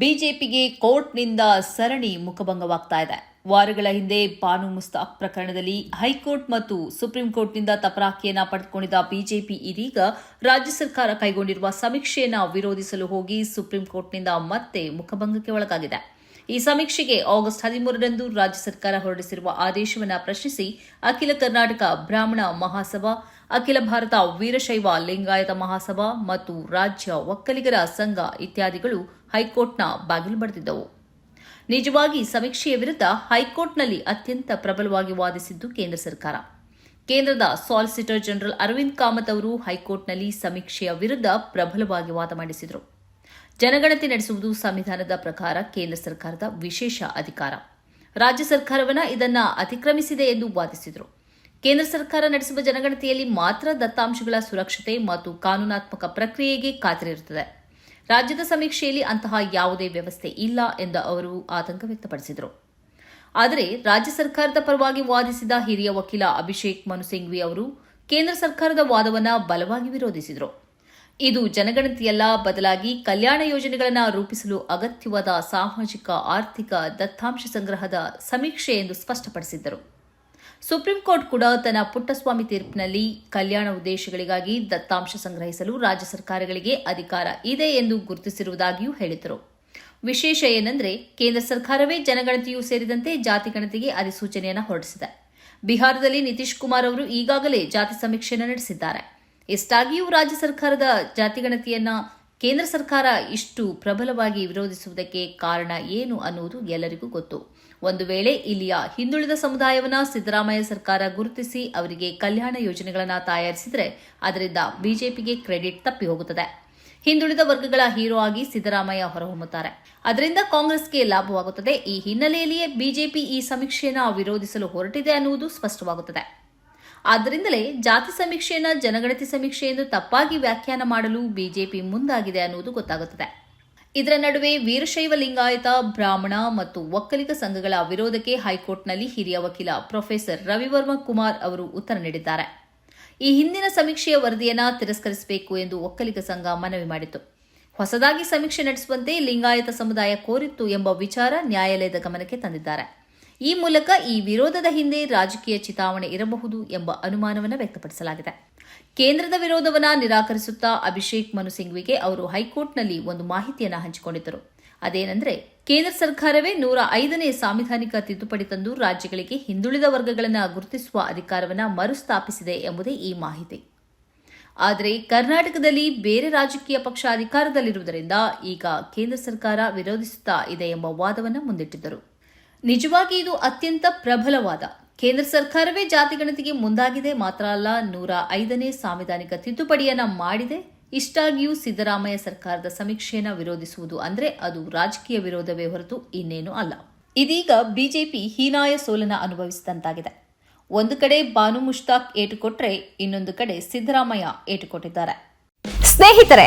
ಬಿಜೆಪಿಗೆ ಕೋರ್ಟ್ನಿಂದ ಸರಣಿ ಮುಖಭಂಗವಾಗ್ತಾ ಇದೆ. ವಾರಗಳ ಹಿಂದೆ ಬಾನು ಮುಸ್ತಾಕ್ ಪ್ರಕರಣದಲ್ಲಿ ಹೈಕೋರ್ಟ್ ಮತ್ತು ಸುಪ್ರೀಂ ಕೋರ್ಟ್ನಿಂದ ತಪರಾಕಿಯನ್ನ ಪಡೆದುಕೊಂಡಿದ್ದ ಬಿಜೆಪಿ ಇದೀಗ ರಾಜ್ಯ ಸರ್ಕಾರ ಕೈಗೊಂಡಿರುವ ಸಮೀಕ್ಷೆಯನ್ನ ವಿರೋಧಿಸಲು ಹೋಗಿ ಸುಪ್ರೀಂ ಕೋರ್ಟ್ನಿಂದ ಮತ್ತೆ ಮುಖಭಂಗಕ್ಕೆ ಒಳಗಾಗಿದೆ. ಈ ಸಮೀಕ್ಷೆಗೆ ಆಗಸ್ಟ್ ಹದಿಮೂರರಂದು ರಾಜ್ಯ ಸರ್ಕಾರ ಹೊರಡಿಸಿರುವ ಆದೇಶವನ್ನು ಪ್ರಶ್ನಿಸಿ ಅಖಿಲ ಕರ್ನಾಟಕ ಬ್ರಾಹ್ಮಣ ಮಹಾಸಭಾ, ಅಖಿಲ ಭಾರತ ವೀರಶೈವ ಲಿಂಗಾಯತ ಮಹಾಸಭಾ ಮತ್ತು ರಾಜ್ಯ ಒಕ್ಕಲಿಗರ ಸಂಘ ಇತ್ಯಾದಿಗಳು ಹೈಕೋರ್ಟ್ನ ಬಾಗಿಲು ಬಡಿದಿದ್ದವು. ನಿಜವಾಗಿ ಸಮೀಕ್ಷೆಯ ವಿರುದ್ಧ ಹೈಕೋರ್ಟ್ನಲ್ಲಿ ಅತ್ಯಂತ ಪ್ರಬಲವಾಗಿ ವಾದಿಸಿದ್ದು ಕೇಂದ್ರ ಸರ್ಕಾರ. ಕೇಂದ್ರದ ಸಾಲಿಸಿಟರ್ ಜನರಲ್ ಅರವಿಂದ್ ಕಾಮತ್ ಅವರು ಹೈಕೋರ್ಟ್ನಲ್ಲಿ ಸಮೀಕ್ಷೆಯ ವಿರುದ್ಧ ಪ್ರಬಲವಾಗಿ ವಾದ ಮಂಡಿಸಿದರು. ಜನಗಣತಿ ನಡೆಸುವುದು ಸಂವಿಧಾನದ ಪ್ರಕಾರ ಕೇಂದ್ರ ಸರ್ಕಾರದ ವಿಶೇಷ ಅಧಿಕಾರ. ರಾಜ್ಯ ಸರ್ಕಾರವನ್ನ ಇದನ್ನ ಅತಿಕ್ರಮಿಸಿದೆ ಎಂದು ವಾದಿಸಿದರು. ಕೇಂದ್ರ ಸರ್ಕಾರ ನಡೆಸುವ ಜನಗಣತಿಯಲ್ಲಿ ಮಾತ್ರ ದತ್ತಾಂಶಗಳ ಸುರಕ್ಷತೆ ಮತ್ತು ಕಾನೂನಾತ್ಮಕ ಪ್ರಕ್ರಿಯೆಗೆ ಖಾತರಿರುತ್ತದೆ ರಾಜ್ಯದ ಸಮೀಕ್ಷೆಯಲ್ಲಿ ಅಂತಹ ಯಾವುದೇ ವ್ಯವಸ್ಥೆ ಇಲ್ಲ ಎಂದು ಅವರು ಆತಂಕ ವ್ಯಕ್ತಪಡಿಸಿದರು. ಆದರೆ ರಾಜ್ಯ ಸರ್ಕಾರದ ಪರವಾಗಿ ವಾದಿಸಿದ ಹಿರಿಯ ವಕೀಲ ಅಭಿಷೇಕ್ ಮನು ಸಿಂಘ್ವಿ ಅವರು ಕೇಂದ್ರ ಸರ್ಕಾರದ ವಾದವನ್ನು ಬಲವಾಗಿ ವಿರೋಧಿಸಿದರು. ಇದು ಜನಗಣತಿಯಲ್ಲ, ಬದಲಾಗಿ ಕಲ್ಯಾಣ ಯೋಜನೆಗಳನ್ನು ರೂಪಿಸಲು ಅಗತ್ಯವಾದ ಸಾಮಾಜಿಕ, ಆರ್ಥಿಕ, ದತ್ತಾಂಶ ಸಂಗ್ರಹದ ಸಮೀಕ್ಷೆ ಎಂದು ಸ್ಪಷ್ಟಪಡಿಸಿದ್ದರು. ಸುಪ್ರೀಂ ಕೋರ್ಟ್ ಕೂಡ ತನ್ನ ಪುಟ್ಟಸ್ವಾಮಿ ತೀರ್ಪಿನಲ್ಲಿ ಕಲ್ಯಾಣ ಉದ್ದೇಶಗಳಿಗಾಗಿ ದತ್ತಾಂಶ ಸಂಗ್ರಹಿಸಲು ರಾಜ್ಯ ಸರ್ಕಾರಗಳಿಗೆ ಅಧಿಕಾರ ಇದೆ ಎಂದು ಗುರುತಿಸಿರುವುದಾಗಿಯೂ ಹೇಳಿದರು. ವಿಶೇಷ ಏನೆಂದರೆ, ಕೇಂದ್ರ ಸರ್ಕಾರವೇ ಜನಗಣತಿಯೂ ಸೇರಿದಂತೆ ಜಾತಿ ಗಣತಿಗೆ ಅಧಿಸೂಚನೆಯನ್ನು ಹೊರಡಿಸಿದೆ. ಬಿಹಾರದಲ್ಲಿ ನಿತೀಶ್ ಕುಮಾರ್ ಅವರು ಈಗಾಗಲೇ ಜಾತಿ ಸಮೀಕ್ಷೆಯನ್ನು ನಡೆಸಿದ್ದಾರೆ. ಎಷ್ಟಾಗಿಯೂ ರಾಜ್ಯ ಸರ್ಕಾರದ ಜಾತಿಗಣತಿಯನ್ನ ಕೇಂದ್ರ ಸರ್ಕಾರ ಇಷ್ಟು ಪ್ರಬಲವಾಗಿ ವಿರೋಧಿಸುವುದಕ್ಕೆ ಕಾರಣ ಏನು ಅನ್ನುವುದು ಎಲ್ಲರಿಗೂ ಗೊತ್ತು. ಒಂದು ವೇಳೆ ಇಲ್ಲಿಯ ಹಿಂದುಳಿದ ಸಮುದಾಯವನ್ನು ಸಿದ್ದರಾಮಯ್ಯ ಸರ್ಕಾರ ಗುರುತಿಸಿ ಅವರಿಗೆ ಕಲ್ಯಾಣ ಯೋಜನೆಗಳನ್ನು ತಯಾರಿಸಿದರೆ ಅದರಿಂದ ಬಿಜೆಪಿಗೆ ಕ್ರೆಡಿಟ್ ತಪ್ಪಿ ಹೋಗುತ್ತದೆ. ಹಿಂದುಳಿದ ವರ್ಗಗಳ ಹೀರೋ ಆಗಿ ಸಿದ್ದರಾಮಯ್ಯ ಹೊರಹೊಮ್ಮುತ್ತಾರೆ. ಅದರಿಂದ ಕಾಂಗ್ರೆಸ್ಗೆ ಲಾಭವಾಗುತ್ತದೆ. ಈ ಹಿನ್ನೆಲೆಯಲ್ಲಿಯೇ ಬಿಜೆಪಿ ಈ ಸಮೀಕ್ಷೆಯನ್ನು ವಿರೋಧಿಸಲು ಹೊರಟಿದೆ ಅನ್ನುವುದು ಸ್ಪಷ್ಟವಾಗುತ್ತದೆ. ಆದ್ದರಿಂದಲೇ ಜಾತಿ ಸಮೀಕ್ಷೆಯನ್ನ ಜನಗಣತಿ ಸಮೀಕ್ಷೆ ಎಂದು ತಪ್ಪಾಗಿ ವ್ಯಾಖ್ಯಾನ ಮಾಡಲು ಬಿಜೆಪಿ ಮುಂದಾಗಿದೆ ಅನ್ನುವುದು ಗೊತ್ತಾಗುತ್ತದೆ. ಇದರ ನಡುವೆ ವೀರಶೈವ ಲಿಂಗಾಯತ, ಬ್ರಾಹ್ಮಣ ಮತ್ತು ಒಕ್ಕಲಿಗ ಸಂಘಗಳ ವಿರೋಧಕ್ಕೆ ಹೈಕೋರ್ಟ್ನಲ್ಲಿ ಹಿರಿಯ ವಕೀಲ ಪ್ರೊಫೆಸರ್ ರವಿವರ್ಮ ಕುಮಾರ್ ಅವರು ಉತ್ತರ ನೀಡಿದ್ದಾರೆ. ಈ ಹಿಂದಿನ ಸಮೀಕ್ಷೆಯ ವರದಿಯನ್ನು ತಿರಸ್ಕರಿಸಬೇಕು ಎಂದು ಒಕ್ಕಲಿಗ ಸಂಘ ಮನವಿ ಮಾಡಿತು ಹೊಸದಾಗಿ ಸಮೀಕ್ಷೆ ನಡೆಸುವಂತೆ ಲಿಂಗಾಯತ ಸಮುದಾಯ ಕೋರಿತ್ತು ಎಂಬ ವಿಚಾರ ನ್ಯಾಯಾಲಯದ ಗಮನಕ್ಕೆ ತಂದಿದ್ದಾರೆ. ಈ ಮೂಲಕ ಈ ವಿರೋಧದ ಹಿಂದೆ ರಾಜಕೀಯ ಚಿತಾವಣೆ ಇರಬಹುದು ಎಂಬ ಅನುಮಾನವನ್ನು ವ್ಯಕ್ತಪಡಿಸಲಾಗಿದೆ. ಕೇಂದ್ರದ ವಿರೋಧವನ್ನು ನಿರಾಕರಿಸುತ್ತಾ ಅಭಿಷೇಕ್ ಮನು ಸಿಂಘ್ವಿಗೆ ಅವರು ಹೈಕೋರ್ಟ್ನಲ್ಲಿ ಒಂದು ಮಾಹಿತಿಯನ್ನು ಹಂಚಿಕೊಂಡಿದ್ದರು. ಅದೇನೆಂದರೆ, ಕೇಂದ್ರ ಸರ್ಕಾರವೇ ನೂರ ಐದನೇ ಸಾಂವಿಧಾನಿಕ ತಿದ್ದುಪಡಿ ತಂದು ರಾಜ್ಯಗಳಿಗೆ ಹಿಂದುಳಿದ ವರ್ಗಗಳನ್ನು ಗುರುತಿಸುವ ಅಧಿಕಾರವನ್ನು ಮರುಸ್ಥಾಪಿಸಿದೆ ಎಂಬುದೇ ಈ ಮಾಹಿತಿ. ಆದರೆ, ಕರ್ನಾಟಕದಲ್ಲಿ ಬೇರೆ ರಾಜಕೀಯ ಪಕ್ಷ ಅಧಿಕಾರದಲ್ಲಿರುವುದರಿಂದ ಈಗ ಕೇಂದ್ರ ಸರ್ಕಾರ ವಿರೋಧಿಸುತ್ತಾ ಇದೆ ಎಂಬ ವಾದವನ್ನು ಮುಂದಿಟ್ಟಿದ್ದರು. ನಿಜವಾಗಿ ಇದು ಅತ್ಯಂತ ಪ್ರಬಲವಾದ, ಕೇಂದ್ರ ಸರ್ಕಾರವೇ ಜಾತಿಗಣತಿಗೆ ಮುಂದಾಗಿದೆ ಮಾತ್ರ ಅಲ್ಲ, ನೂರ ಐದನೇ ಸಾಂವಿಧಾನಿಕ ತಿದ್ದುಪಡಿಯನ್ನ ಮಾಡಿದೆ. ಇಷ್ಟಾಗಿಯೂ ಸಿದ್ದರಾಮಯ್ಯ ಸರ್ಕಾರದ ಸಮೀಕ್ಷೆಯನ್ನು ವಿರೋಧಿಸುವುದು ಅಂದ್ರೆ ಅದು ರಾಜಕೀಯ ವಿರೋಧವೇ ಹೊರತು ಇನ್ನೇನು ಅಲ್ಲ. ಇದೀಗ ಬಿಜೆಪಿ ಹೀನಾಯ ಸೋಲನ ಅನುಭವಿಸಿದಂತಾಗಿದೆ. ಒಂದು ಕಡೆ ಬಾನು ಮುಷ್ತಾಕ್ ಏಟು ಕೊಟ್ರೆ ಇನ್ನೊಂದು ಕಡೆ ಸಿದ್ದರಾಮಯ್ಯ ಏಟು ಕೊಟ್ಟಿದ್ದಾರೆ. ಸ್ನೇಹಿತರೆ